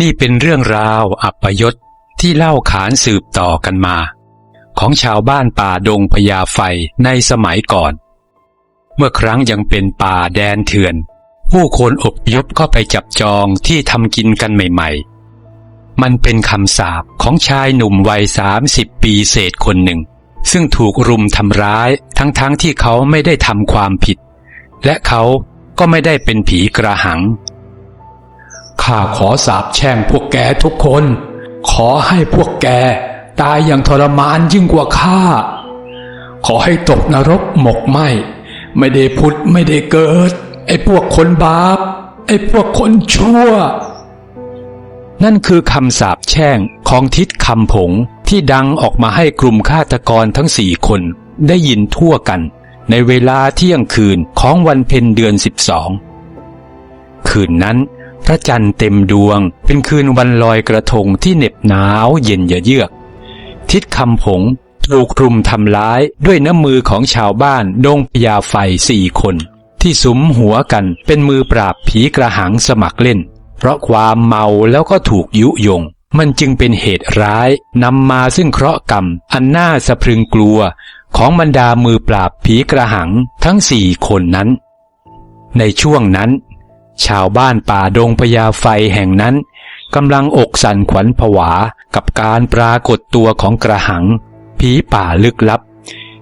นี่เป็นเรื่องราวอัปยศที่เล่าขานสืบต่อกันมา ของชาวบ้านป่าดงพญาไฟในสมัยก่อน เมื่อครั้งยังเป็นป่าแดนเถื่อน ผู้คนอพยพเข้าไปจับจองที่ทำกินกันใหม่ ๆ มันเป็นคำสาปของชายหนุ่มวัยสามสิบปีเศษคนหนึ่ง ซึ่งถูกรุมทำร้ายทั้งๆทที่เขาไม่ได้ทำความผิด และเขาก็ไม่ได้เป็นผีกระหัง ข้าขอสาบแช่งพวกแกทุกคน ขอให้พวกแกตายอย่างทรมานยิ่งกว่าข้า ขอให้ตกนรกหมกไหมไม่ได้พุทธไม่ได้เกิด ไอ้พวกคนบาป ไอ้พวกคนชั่ว นั่นคือคำสาปแช่งของทิศคำผงที่ดังออกมาให้กลุ่มฆาตกรทั้งสี่คนได้ยินทั่วกัน ในเวลาเที่ยงคืนของวันเพ็ญเดือนสิบสอง คืนนั้น พระจันทร์เต็มดวง เป็นคืนวันลอยกระทงที่เหน็บหนาวเย็นเยือก ทิศคำผงถูกรุมทำร้ายด้วยน้ำมือของชาวบ้านดงพญาไฟสี่คน ที่สุมหัวกันเป็นมือปราบผีกระหังสมัครเล่น เพราะความเมาแล้วก็ถูกยุยง มันจึงเป็นเหตุร้ายนำมาซึ่งเคราะห์กรรม อันน่าสะพรึงกลัว ของบรรดามือปราบผีกระหังทั้งสี่คนนั้น ในช่วงนั้น ชาวบ้านป่าดงพญาไฟแห่งนั้นกำลังอกสั่นขวัญผวากับการปรากฏตัวของกระหัง ผีป่าลึกลับ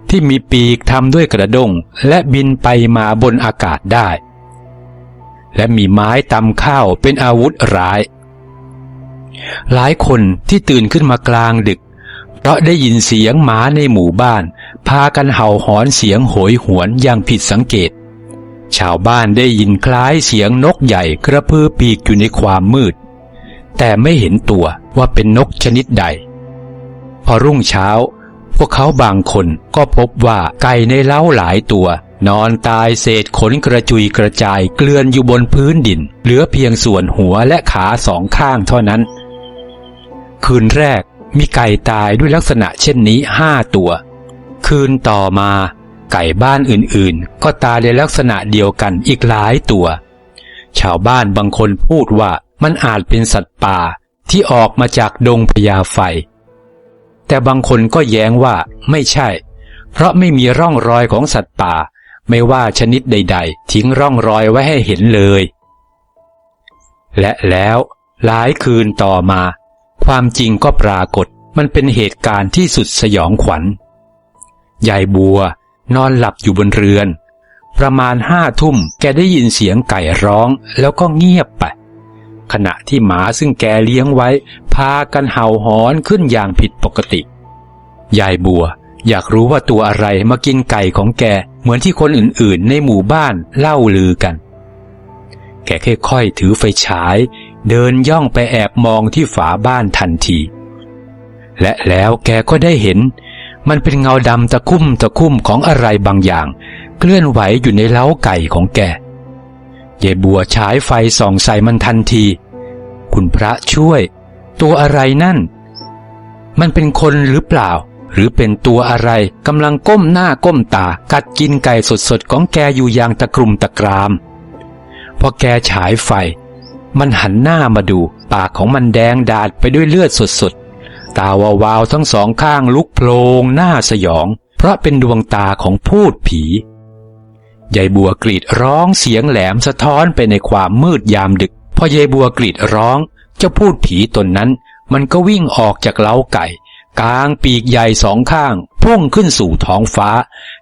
ที่มีปีกทำด้วยกระด้งและบินไปมาบนอากาศได้ และมีไม้ตำข้าวเป็นอาวุธร้าย หลายคนที่ตื่นขึ้นมากลางดึก เพราะได้ยินเสียงหมาในหมู่บ้าน พากันเห่าหอนเสียงโหยหวนอย่างผิดสังเกต ชาวบ้านได้ยินคล้ายเสียงนกใหญ่กระพือปีกอยู่ในความมืด แต่ไม่เห็นตัวว่าเป็นนกชนิดใด พอรุ่งเช้า พวกเขาบางคนก็พบว่าไก่ในเล้าหลายตัวนอนตายเศษขนกระจุยกระจายเกลื่อนอยู่บนพื้นดิน เหลือเพียงส่วนหัวและขาสองข้างเท่านั้น คืนแรกมีไก่ตายด้วยลักษณะเช่นนี้ห้าตัว คืนต่อมา ไก่บ้านอื่นๆ ก็ตายในลักษณะเดียวกันอีกหลายตัว ชาวบ้านบางคนพูดว่ามันอาจเป็นสัตว์ป่าที่ออกมาจากดงพญาไฟ แต่บางคนก็แย้งว่าไม่ใช่ เพราะไม่มีร่องรอยของสัตว์ป่า ไม่ว่าชนิดใด ๆ ทิ้งร่องรอยไว้ให้เห็นเลย และแล้วหลายคืนต่อมา ความจริงก็ปรากฏมันเป็นเหตุการณ์ที่สุดสยองขวัญยายบัว นอนหลับอยู่บนเรือน ประมาณห้าทุ่มแกได้ยินเสียงไก่ร้องแล้วก็เงียบไป ขณะที่หมาซึ่งแกเลี้ยงไว้ พากันเห่าหอนขึ้นอย่างผิดปกติ ยายบัวอยากรู้ว่าตัวอะไรมากินไก่ของแกเหมือนที่คนอื่นๆ ในหมู่บ้านเล่าลือกัน แกค่อยๆถือไฟฉาย เดินย่องไปแอบมองที่ฝาบ้านทันที และแล้วแกก็ได้เห็น มันเป็นเงาดำตะคุ่มตะคุ่มของอะไรบางอย่าง เคลื่อนไหวอยู่ในเล้าไก่ของแกยายบัวฉายไฟส่องใส่มันทันที คุณพระช่วย ตัวอะไรนั่น มันเป็นคนหรือเปล่า หรือเป็นตัวอะไรกำลังก้มหน้าก้มตา กัดกินไก่สดๆของแกอยู่อย่างตะกรุมตะกราม พอแกฉายไฟ มันหันหน้ามาดู ปากของมันแดงดาดไปด้วยเลือดสดๆ ตาวาวๆทั้งสองข้างลุกโพลงหน้าสยอง เพราะเป็นดวงตาของพูดผียายบัวกรีดร้องเสียงแหลมสะท้อนไปในความมืดยามดึก พอยายบัวกรีดร้อง เจ้าพูดผีตนนั้น มันก็วิ่งออกจากเล้าไก่ กลางปีกใหญ่สองข้าง พุ่งขึ้นสู่ท้องฟ้า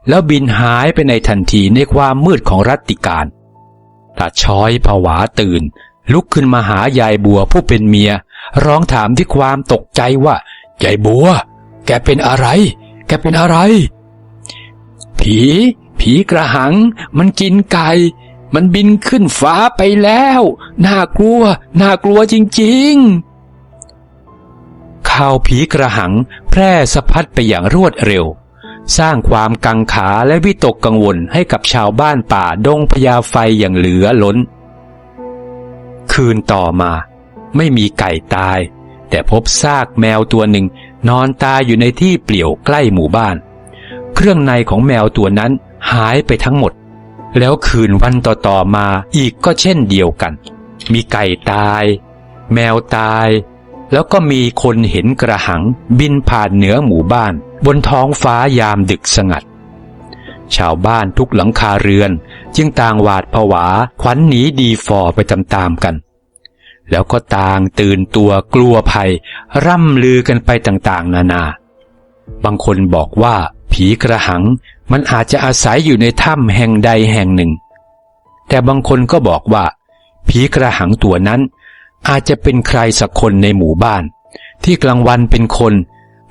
แล้วบินหายไปในทันทีในความมืดของรัตติการตาช้อยผวาตื่น ลุกขึ้นมาหายายบัวผู้เป็นเมีย ร้องถามด้วยความตกใจว่ายายบัว แกเป็นอะไร แกเป็นอะไร ผี ผีกระหัง มันกินไก่ มันบินขึ้นฟ้าไปแล้ว น่ากลัว น่ากลัวจริง ๆ ข่าวผีกระหังแพร่สะพัดไปอย่างรวดเร็ว สร้างความกังขาและวิตกกังวลให้กับชาวบ้านป่าดงพญาไฟอย่างเหลือล้น คืนต่อมา ไม่มีไก่ตาย แต่พบซากแมวตัวหนึ่ง นอนตายอยู่ในที่เปลี่ยวใกล้หมู่บ้าน เครื่องในของแมวตัวนั้นหายไปทั้งหมด แล้วคืนวันต่อๆมาอีกก็เช่นเดียวกัน มีไก่ตาย แมวตาย แล้วก็มีคนเห็นกระหังบินผ่านเหนือหมู่บ้าน บนท้องฟ้ายามดึกสงัดชาวบ้านทุกหลังคาเรือน จึงต่างหวาดผวาขวัญหนีดีฟอไปตามๆกัน แล้วก็ต่างตื่นตัวกลัวภัย ร่ำลือกันไปต่างๆ นานา บางคนบอกว่า ผีกระหังมันอาจจะอาศัยอยู่ในถ้ำแห่งใดแห่งหนึ่ง แต่บางคนก็บอกว่า ผีกระหังตัวนั้น อาจจะเป็นใครสักคนในหมู่บ้าน ที่กลางวันเป็นคน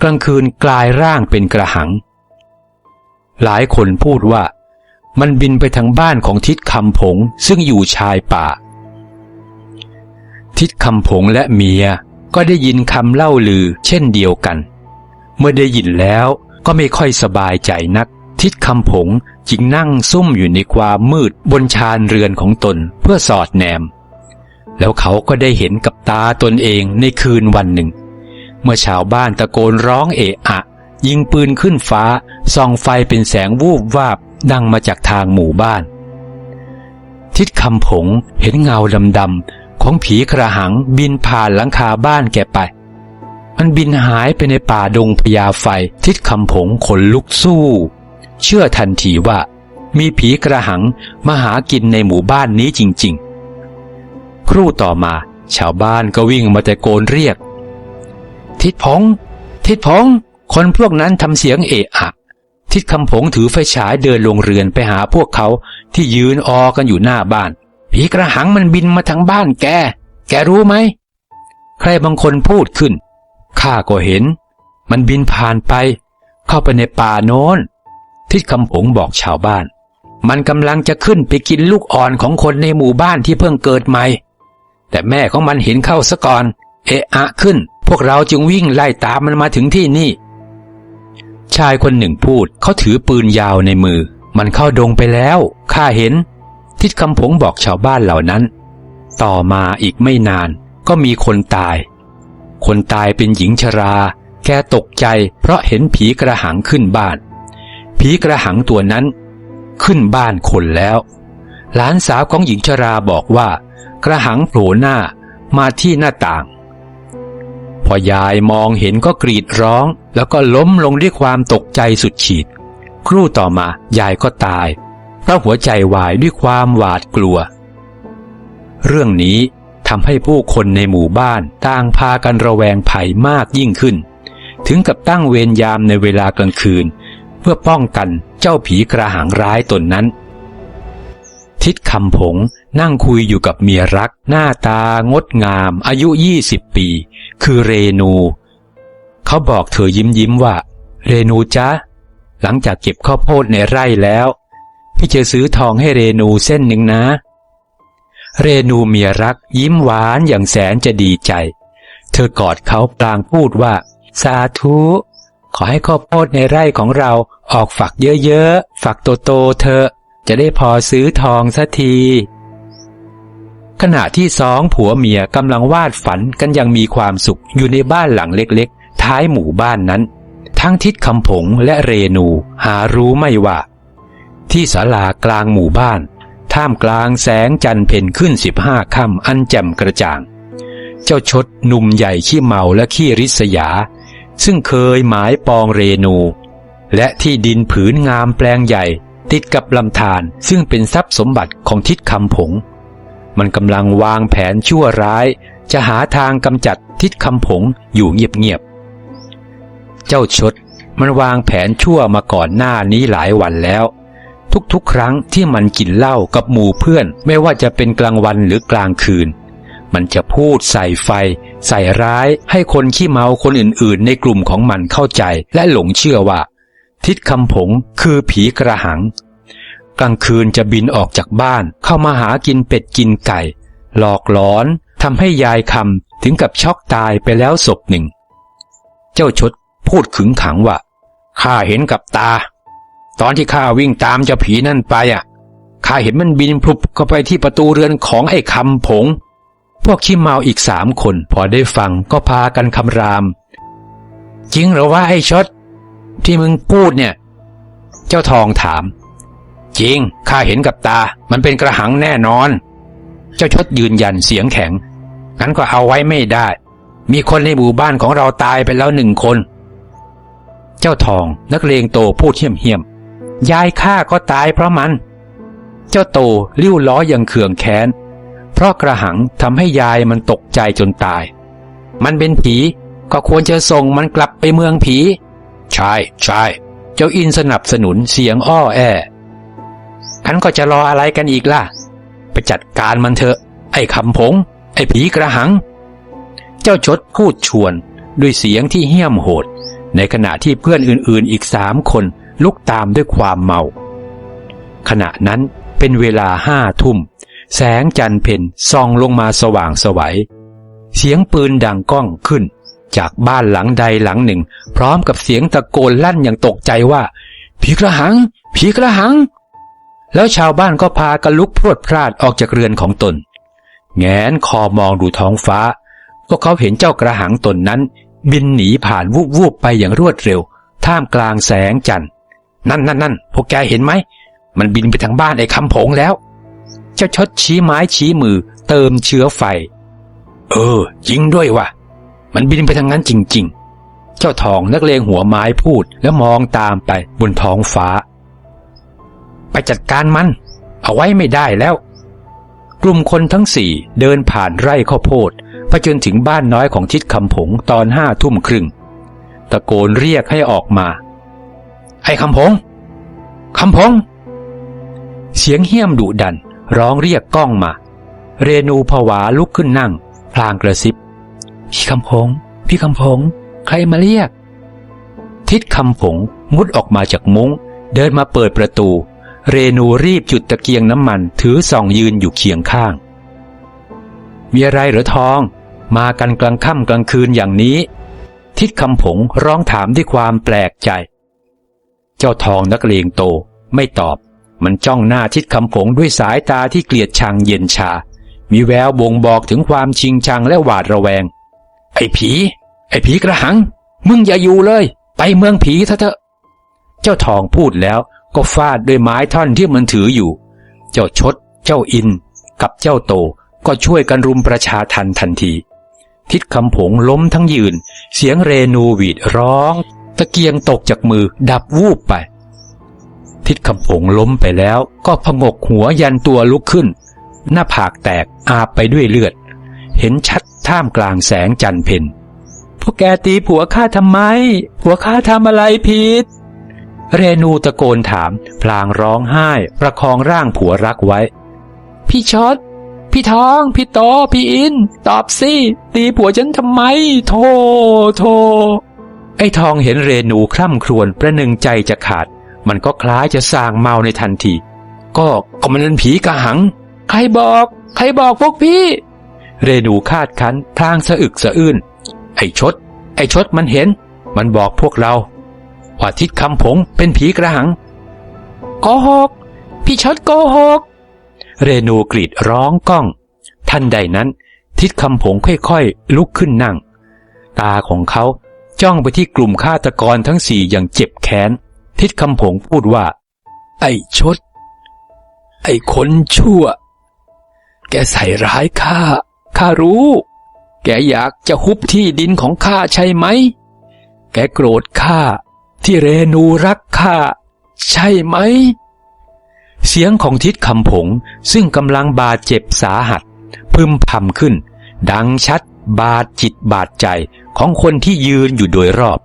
กลางคืนกลายร่างเป็นกระหัง หลายคนพูดว่า มันบินไปทางบ้านของทิศคำผงซึ่งอยู่ชายป่า ทิศคำผงและเมียก็ได้ยินคำเล่าลือเช่นเดียวกัน เมื่อได้ยินแล้วก็ไม่ค่อยสบายใจนัก ทิศคำผงจึงนั่งซุ่มอยู่ในความมืดบนชานเรือนของตนเพื่อสอดแนม แล้วเขาก็ได้เห็นกับตาตนเองในคืนวันหนึ่ง เมื่อชาวบ้านตะโกนร้องเอะอะ ยิงปืนขึ้นฟ้าส่องไฟเป็นแสงวูบวาบดังมาจากทางหมู่บ้าน ทิศคำผงเห็นเงาดำๆ ของผีกระหังบินผ่านหลังคาบ้านแกไป มันบินหายไปในป่าดงพญาไฟทิศคำผงขนลุกสู้ เชื่อทันทีว่า มีผีกระหังมาหากินในหมู่บ้านนี้จริง ๆ ครู่ต่อมา ชาวบ้านก็วิ่งมาตะโกนเรียก ทิศผง ทิศผง คนพวกนั้นทำเสียงเอะอะทิศคำผงถือไฟฉายเดินลงเรือนไปหาพวกเขาที่ยืนออกันอยู่หน้าบ้าน ผีกระหังมันบินมาทางบ้านแก แกรู้ไหม ใครบางคนพูดขึ้น ข้าก็เห็น มันบินผ่านไป เข้าไปในป่าโน้น ทิศคำผงบอกชาวบ้าน มันกำลังจะขึ้นไปกินลูกอ่อนของคนในหมู่บ้านที่เพิ่งเกิดใหม่ แต่แม่ของมันเห็นเข้าซะก่อน เอะอะขึ้น พวกเราจึงวิ่งไล่ตามมันมาถึงที่นี่ ชายคนหนึ่งพูด เขาถือปืนยาวในมือ มันเข้าดงไปแล้ว ข้าเห็น ทิศคำผงบอกชาวบ้านเหล่านั้น ต่อมาอีกไม่นานก็มีคนตาย คนตายเป็นหญิงชรา แกตกใจเพราะเห็นผีกระหังขึ้นบ้าน ผีกระหังตัวนั้น ขึ้นบ้านคนแล้ว หลานสาวของหญิงชราบอกว่า กระหังโผล่หน้ามาที่หน้าต่าง พอยายมองเห็นก็กรีดร้อง แล้วก็ล้มลงด้วยความตกใจสุดขีด ครู่ต่อมายายก็ตาย เพราะหัวใจวายด้วยความหวาดกลัว เรื่องนี้ทำให้ผู้คนในหมู่บ้านต่างพากันระแวงภัยมากยิ่งขึ้น ถึงกับตั้งเวรยามในเวลากลางคืน เพื่อป้องกันเจ้าผีกระหังร้ายตนนั้น ทิดคำผงนั่งคุยอยู่กับเมียรัก หน้าตางดงาม อายุยี่สิบปี คือเรนู เขาบอกเธอยิ้มยิ้มว่า เรนูจ๊ะหลังจากเก็บข้าวโพดในไร่แล้ว พี่จะซื้อทองให้เรนูเส้นหนึ่งนะ เรนูเมียรักยิ้มหวานอย่างแสนจะดีใจ เธอกอดเขาปลางพูดว่า สาธุ ขอให้ข้าวโพดในไร่ของเราออกฝักเยอะๆ ฝักโตๆเธอจะได้พอซื้อทองสักทีขณะที่สองผัวเมียกำลังวาดฝันกันยังมีความสุขอยู่ในบ้านหลังเล็กๆ ท้ายหมู่บ้านนั้น ทั้งทิศคำผงและเรนูหารู้ไม่ว่า ที่ศาลากลางหมู่บ้าน ท่ามกลางแสงจันทร์เพ็ญขึ้นสิบห้าค่ำอันแจ่มกระจ่าง เจ้าชดหนุ่มใหญ่ขี้เมาและขี้ริษยา ซึ่งเคยหมายปองเรนู และที่ดินผืนงามแปลงใหญ่ ติดกับลำธารซึ่งเป็นทรัพย์สมบัติของทิศคำผง มันกำลังวางแผนชั่วร้าย จะหาทางกำจัดทิศคำผงอยู่เงียบๆเจ้าชดมันวางแผนชั่วมาก่อนหน้านี้หลายวันแล้ว ทุกๆ ครั้งที่มันกินเหล้ากับหมู่เพื่อน ไม่ว่าจะเป็นกลางวันหรือกลางคืน มันจะพูดใส่ไฟ ใส่ร้ายให้คนขี้เมาคนอื่นๆ ในกลุ่มของมันเข้าใจและหลงเชื่อว่า ทิศคำผงคือผีกระหัง กลางคืนจะบินออกจากบ้าน เข้ามาหากินเป็ดกินไก่ หลอกหลอนทำให้ยายคำถึงกับช็อกตายไปแล้วศพหนึ่ง เจ้าชดพูดขึงขังว่าข้าเห็นกับตา ตอนที่ข้าวิ่งตามเจ้าผีนั่นไปอะข้าเห็นมันบินพลุบเข้าไปที่ประตูเรือนของไอ้คำผง พวกขี้เมาอีกสามคน พอได้ฟังก็พากันคำราม จริงหรือว่าไอ้ชดที่มึงพูดเนี่ย เจ้าทองถาม จริงข้าเห็นกับตา มันเป็นกระหังแน่นอน เจ้าชดยืนยันเสียงแข็งงั้นก็เอาไว้ไม่ได้ มีคนในหมู่บ้านของเราตายไปแล้วหนึ่งคน เจ้าทองนักเลงโตพูดเหี้ยมเหี้ยม ยายข้าก็ตายเพราะมัน เจ้าโตริ้วล้อยังเขื่องแค้น เพราะกระหังทำให้ยายมันตกใจจนตาย มันเป็นผีก็ควรจะส่งมันกลับไปเมืองผี ใช่ใช่เจ้าอินสนับสนุนเสียงอ้อแอขันก็จะรออะไรกันอีกล่ะ ไปจัดการมันเถอะ ไอ้คำผงไอ้ผีกระหัง เจ้าชดพูดชวนด้วยเสียงที่เหี้ยมโหด ในขณะที่เพื่อนอื่นๆอีกสามคน ลุกตามด้วยความเมา ขณะนั้นเป็นเวลาห้าทุ่ม แสงจันเพ็ญส่องลงมาสว่างสวัย เสียงปืนดังก้องขึ้น จากบ้านหลังใดหลังหนึ่ง พร้อมกับเสียงตะโกนลั่นอย่างตกใจว่า ผีกระหัง ผีกระหัง แล้วชาวบ้านก็พากันลุกพรวดพลาดออกจากเรือนของตน แงนคอมองดูท้องฟ้าพวกเขาเห็นเจ้ากระหังตนนั้น บินหนีผ่านวูบวูบๆไปอย่างรวดเร็ว ท่ามกลางแสงจันทร์ นั่นนั่นนั่นพวกแกเห็นไหม มันบินไปทางบ้านไอ้คำผงแล้ว เจ้าชดชี้ไม้ชี้มือ เติมเชื้อไฟ เออ จริงด้วยว่ะ มันบินไปทางนั้นจริง ๆ เจ้าทองนักเลงหัวไม้พูดแล้วมองตามไปบนท้องฟ้า ไปจัดการมัน เอาไว้ไม่ได้แล้ว กลุ่มคนทั้งสี่เดินผ่านไร่ข้าวโพดไปจนถึงบ้านน้อยของทิดคำผงตอนห้าทุ่มครึ่งตะโกนเรียกให้ออกมา ไอ้คำผงคำผงเสียงเหี้ยมดุดัน ร้องเรียกกล้องมา เรนูผวาลุกขึ้นนั่ง พลางกระซิบ พี่คำพง พี่คำพง ใครมาเรียก ทิดคำผงมุดออกมาจากมุง้ง เดินมาเปิดประตู เรนูรีบจุดตะเกียงน้ำมัน ถือส่องยืนอยู่เคียงข้าง มีอะไรหรือทอง มากันกลางค่ำกลางคืนอย่างนี้ ทิดคำผงร้องถามด้วยความแปลกใจ เจ้าทองนักเลงโตไม่ตอบ มันจ้องหน้าทิดคำผงด้วยสายตาที่เกลียดชังเย็นชา มีแววบ่งบอกถึงความชิงชังและหวาดระแวง ไอ้ผี ไอ้ผีกระหัง มึงอย่าอยู่เลย ไปเมืองผีเถอะ เจ้าทองพูดแล้วก็ฟาดด้วยไม้ท่อนที่มันถืออยู่ เจ้าชด เจ้าอิน กับเจ้าโตก็ช่วยกันรุมประชาทันทันที ทิดคำผงล้มทั้งยืน เสียงเรนูวีดร้อง ตะเกียงตกจากมือดับวูบไป ทิดคำผงล้มไปแล้วก็พงกหัวยันตัวลุกขึ้น หน้าผากแตกอาบไปด้วยเลือด เห็นชัดท่ามกลางแสงจันเพ็ญพวกแกตีผัวข้าทำไม ผัวข้าทำอะไรผิด เรนูตะโกนถาม พลางร้องไห้ ประคองร่างผัวรักไว้ พี่ชดพี่ท้อง พี่โตพี่อิน ตอบสิ ตีผัวฉันทำไม โทโท ไอ้ทองเห็นเรนูคร่ำครวญประหนึ่งใจจะขาด มันก็คล้ายจะสร้างเมาในทันที ก็ก็มันเป็นผีกระหัง ใครบอก ใครบอกพวกพี่ เรนูคาดคันพลางสะอึกสะอื้นไอ้ชด ไอ้ชดมันเห็น มันบอกพวกเราว่าทิดคำผงเป็นผีกระหังโกหกพี่ชดโกหกเรนูกรีดร้องก้อง ทันใดนั้น ทิดคำผงค่อยๆลุกขึ้นนั่ง ตาของเขา จ้องไปที่กลุ่มฆาตกรทั้งสี่อย่างเจ็บแค้น ทิดคำผงพูดว่า ไอ้ชด ไอ้คนชั่ว แกใส่ร้ายข้า ข้ารู้ แกอยากจะฮุบที่ดินของข้าใช่ไหม แกโกรธข้า ที่เรนูรักข้า ใช่ไหม เสียงของทิดคำผงซึ่งกำลังบาดเจ็บสาหัส พึมพำขึ้น ดังชัดบาดจิตบาดใจ ของคนที่ยืนอยู่โดยรอบ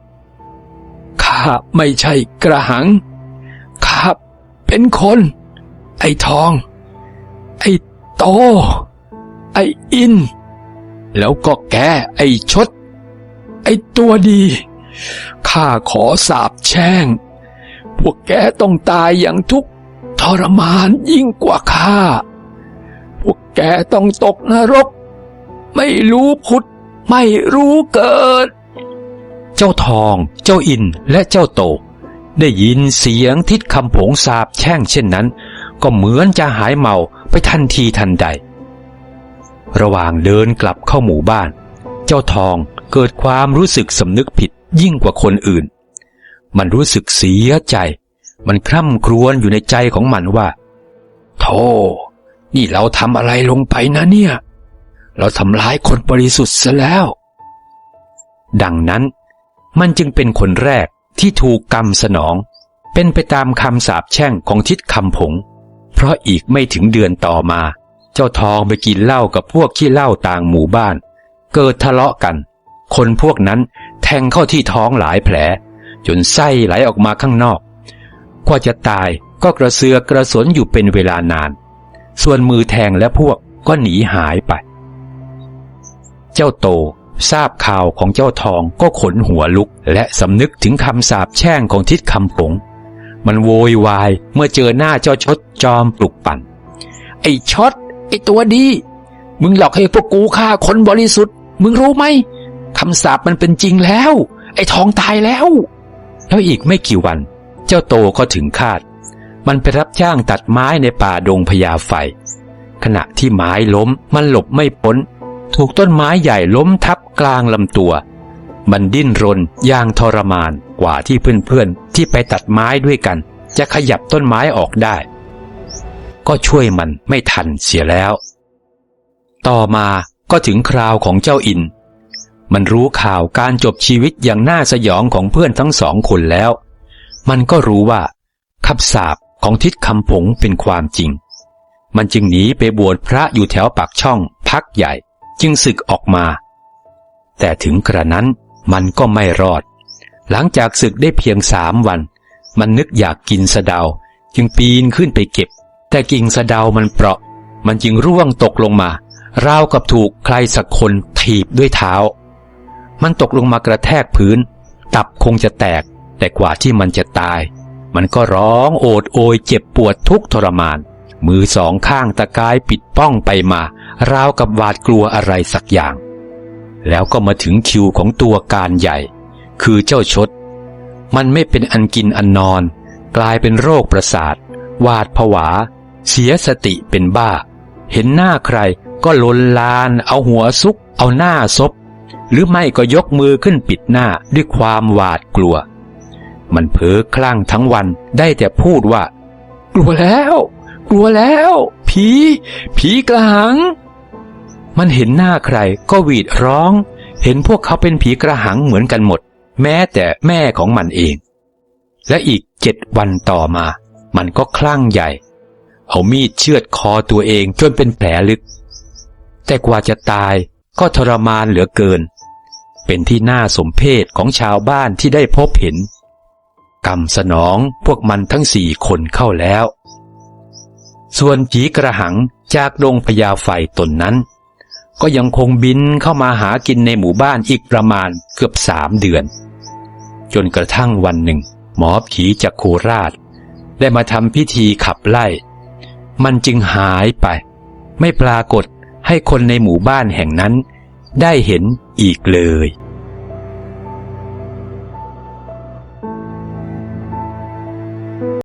ข้าไม่ใช่กระหัง ข้าเป็นคน ไอ้ทอง ไอ้โต ไอ้อิน แล้วก็แกไอ้ชด ไอ้ตัวดี ข้าขอสาบแช่ง พวกแกต้องตายอย่างทุกทรมานยิ่งกว่าข้า พวกแกต้องตกนรก ไม่รู้พุท ไม่รู้เกิด เจ้าทอง เจ้าอินและเจ้าโต ได้ยินเสียงทิดคำผงสาบแช่งเช่นนั้น ก็เหมือนจะหายเมาไปทันทีทันใด ระหว่างเดินกลับเข้าหมู่บ้าน เจ้าทองเกิดความรู้สึกสำนึกผิดยิ่งกว่าคนอื่น มันรู้สึกเสียใจ มันคร่ำครวญอยู่ในใจของมันว่า โธ่นี่เราทำอะไรลงไปนะเนี่ย เราทำร้ายคนบริสุทธิ์ซะแล้ว ดังนั้น มันจึงเป็นคนแรกที่ถูกกรรมสนอง เป็นไปตามคำสาปแช่งของทิดคำผง เพราะอีกไม่ถึงเดือนต่อมา เจ้าทองไปกินเหล้ากับพวกขี้เหล้าต่างหมู่บ้าน เกิดทะเลาะกัน คนพวกนั้นแทงเข้าที่ท้องหลายแผล จนไส้ไหลออกมาข้างนอกกว่าจะตายก็กระเสือกกระสนอยู่เป็นเวลานาน ส่วนมือแทงและพวกก็หนีหายไป เจ้าโตทราบข่าวของเจ้าทองก็ขนหัวลุก และสำนึกถึงคำสาปแช่งของทิดคำผง มันโวยวายเมื่อเจอหน้าเจ้าชดจอมปลุกปั่น ไอ้ช็อตไอ้ตัวดี มึงหลอกให้พวกกูฆ่าคนบริสุทธิ์ มึงรู้ไหมคำสาปมันเป็นจริงแล้ว ไอ้ทองตายแล้ว แล้วอีกไม่กี่วัน เจ้าโตก็ถึงคาด มันไปรับจ้างตัดไม้ในป่าดงพญาไฟขณะที่ไม้ล้มมันหลบไม่พ้น ถูกต้นไม้ใหญ่ล้มทับกลางลำตัว มันดิ้นรนอย่างทรมานกว่าที่เพื่อนๆ ที่ไปตัดไม้ด้วยกัน จะขยับต้นไม้ออกได้ ก็ช่วยมันไม่ทันเสียแล้ว ต่อมาก็ถึงคราวของเจ้าอิน มันรู้ข่าวการจบชีวิตอย่างน่าสยองของเพื่อนทั้งสองคนแล้ว มันก็รู้ว่าคำสาปของทิศคำผงเป็นความจริง มันจึงหนีไปบวชพระอยู่แถวปากช่องพักใหญ่ จึงศึกออกมา แต่ถึงกระนั้นมันก็ไม่รอด หลังจากศึกได้เพียงสามวัน มันนึกอยากกินสะเดา จึงปีนขึ้นไปเก็บ แต่กิ่งสะเดามันเปราะ มันจึงร่วงตกลงมาราวกับถูกใครสักคนถีบด้วยเท้า มันตกลงมากระแทกพื้น ตับคงจะแตก แต่กว่าที่มันจะตาย มันก็ร้องโอดโอยเจ็บปวดทุกทรมาน มือสองข้างตะกายปิดป้องไปมา ราวกับหวาดกลัวอะไรสักอย่าง แล้วก็มาถึงคิวของตัวการใหญ่ คือเจ้าชด มันไม่เป็นอันกินอันนอน กลายเป็นโรคประสาทหวาดผวา เสียสติเป็นบ้า เห็นหน้าใครก็ลนลาน เอาหัวซุก เอาหน้าซบ หรือไม่ก็ยกมือขึ้นปิดหน้าด้วยความหวาดกลัว มันเพ้อคลั่งทั้งวันได้แต่พูดว่า กลัวแล้ว กลัวแล้ว ผี ผีกระหัง มันเห็นหน้าใครก็หวีดร้อง เห็นพวกเขาเป็นผีกระหังเหมือนกันหมด แม้แต่แม่ของมันเอง และอีกเจ็ดวันต่อมา มันก็คลั่งใหญ่ เอามีดเชือดคอตัวเองจนเป็นแผลลึก แต่กว่าจะตายก็ทรมานเหลือเกิน เป็นที่น่าสมเพชของชาวบ้านที่ได้พบเห็น กรรมสนองพวกมันทั้งสี่คนเข้าแล้ว ส่วนผีกระหังจากดงพญาไฟตนนั้น ก็ยังคงบินเข้ามาหากินในหมู่บ้านอีกประมาณเกือบสามเดือน จนกระทั่งวันหนึ่ง หมอผีจากโคราช ได้มาทำพิธีขับไล่ มันจึงหายไป ไม่ปรากฏให้คนในหมู่บ้านแห่งนั้น ได้เห็นอีกเลย